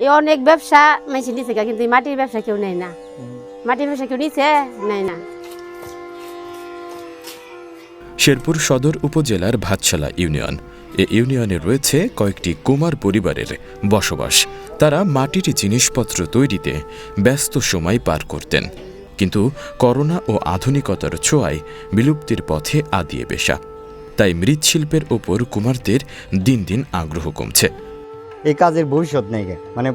এই অনেক ব্যবসা মেশিন গা, কিন্তু মাটির ব্যবসা কেউ নেয় না। মাটির ব্যবসা কেউ নিছে? নেয় না। শেরপুর সদর উপজেলার ভাতশালা ইউনিয়ন। এ ইউনিয়নে রয়েছে কয়েকটি কুমার পরিবারের বসবাস। তারা মাটির জিনিসপত্র তৈরিতে ব্যস্ত সময় পার করতেন। কিন্তু করোনা ও আধুনিকতার ছোঁয়ায় বিলুপ্তির পথে আদিয়ে পেশা তাই মৃৎশিল্পের ওপর কুমারদের দিন দিন আগ্রহ কমছে। এই কাজের ভবিষ্যৎ নেই। মানে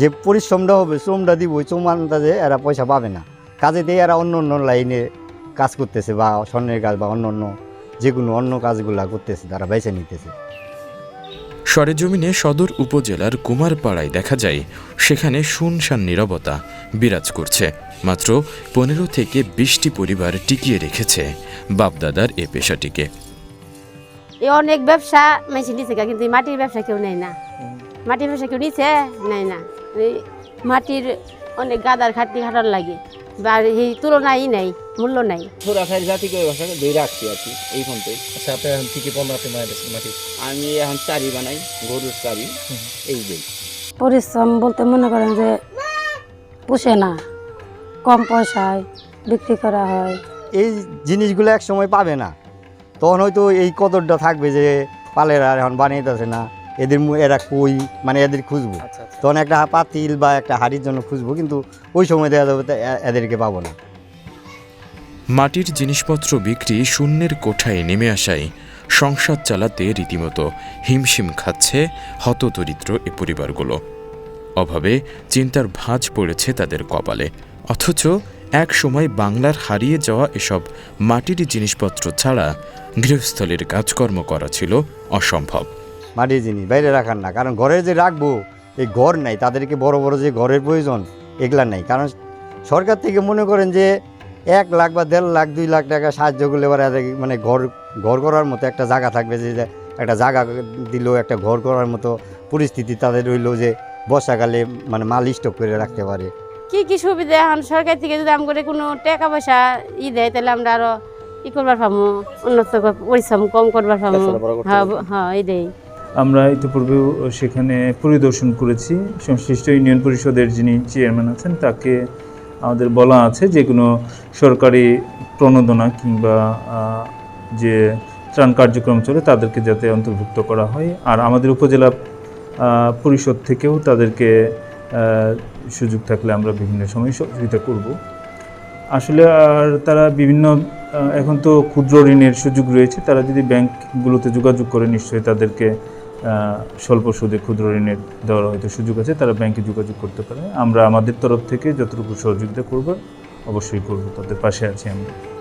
যে পরিশ্রমটা হবে শ্রমটা দিব ওই শ্রমানটা যে এরা পয়সা পাবে না। কাজে দিয়ে এরা অন্য অন্য লাইনে কাজ করতেছে বা স্বর্ণের কাজ বা অন্য অন্য যে কোনো অন্য কাজগুলা করতেছে তারা বেছে নিতেছে। সরেজমিনে সদর উপজেলার কুমারপাড়ায় দেখা যায় সেখানে শুনশান নীরবতা বিরাজ করছে। মাত্র পনেরো থেকে বিশটি পরিবার টিকিয়ে রেখেছে বাপদাদার এ পেশাটিকে। এই অনেক ব্যবসা মেশিন গা, কিন্তু মাটির ব্যবসা কেউ নেয় না। মাটির ব্যবসা কেউ নিছে? নাই না। এই মাটির অনেক গাদার খাটনি খাটার লাগে। বা এই তুলনাই নাই মূল্য নাই। ভাষাকে ধরে রাখছি আর কি এই পর্যন্তই আচ্ছা আপনি এখন কি কি পণ্য আপনি বানাইতেছেন মাটি আমি এখন চারি বানাই গরুর চারি এই দিই পরিশ্রম বলতে মনে করেন যে পুষে না। কম পয়সায় বিক্রি করা হয়। এই জিনিসগুলো এক সময় পাবে না। তখন হয়তো এই কদরটা থাকবে যে পালেরা এখন বানিয়েতেছে না। এদের এরা কই? মানে এদের খুঁজবো। আচ্ছা আচ্ছা। তখন একটা পাতিল বা একটা হাড়ির জন্য খুঁজবো কিন্তু ওই সময় দেখা যাবে এদেরকে পাবো না। মাটির জিনিসপত্র বিক্রি শূন্যের কোঠায় নেমে আসায় সংসার চালাতে রীতিমতো হিমশিম খাচ্ছে হতদরিদ্র এ পরিবারগুলো। অভাবে চিন্তার ভাঁজ পড়েছে তাদের কপালে। অথচ এক সময় বাংলার হারিয়ে যাওয়া এসব মাটির জিনিসপত্র ছাড়া গৃহস্থলীর কাজকর্ম করা ছিল অসম্ভব। মাটির জিনিস বাইরে রাখার না। কারণ ঘরে যে রাখব এই ঘর নাই তাদেরকে বড় বড় যে ঘরের প্রয়োজন এগুলা নাই। কারণ সরকার থেকে মনে করেন যে এক লাখ বা দেড় লাখ দুই লাখ টাকা সাহায্য করলে এবার মানে ঘর ঘর করার মতো একটা জায়গা থাকবে যে একটা জায়গা দিল একটা ঘর করার মতো পরিস্থিতি তাদের রইল যে বর্ষাকালে মানে মাল স্টক করে রাখতে পারে। কি কি সুবিধা? এখন সরকার থেকে যদি আমাকে কোনো টাকা পয়সা ই দেয় তাহলে আমরা আরও ই করবার পাবো উন্নত কর- পরিশ্রম কম করবার পাবো ব্যবসাটা হ্যাঁ এই হ্যাঁ এটাই আমরা ইতিপূর্বেও সেখানে পরিদর্শন করেছি। সংশ্লিষ্ট ইউনিয়ন পরিষদের যিনি চেয়ারম্যান আছেন, তাকে আমাদের বলা আছে যে কোনো সরকারি প্রণোদনা কিংবা যে ত্রাণ কার্যক্রম চলে তাদেরকে যাতে অন্তর্ভুক্ত করা হয়। আর আমাদের উপজেলা পরিষদ থেকেও তাদেরকে সুযোগ থাকলে আমরা বিভিন্ন সময় সহযোগিতা করব। আসলে আর তারা বিভিন্ন এখন তো ক্ষুদ্র ঋণের সুযোগ রয়েছে। তারা যদি ব্যাংকগুলোতে যোগাযোগ করে, নিশ্চয়ই তাদেরকে স্বল্প সুদে ক্ষুদ্র ঋণের দেওয়ার হয়তো সুযোগ আছে, তারা ব্যাংকে যোগাযোগ করতে পারে। আমরা আমাদের তরফ থেকে যতটুকু সহযোগিতা করব, অবশ্যই করব। তাদের পাশে আছি আমরা।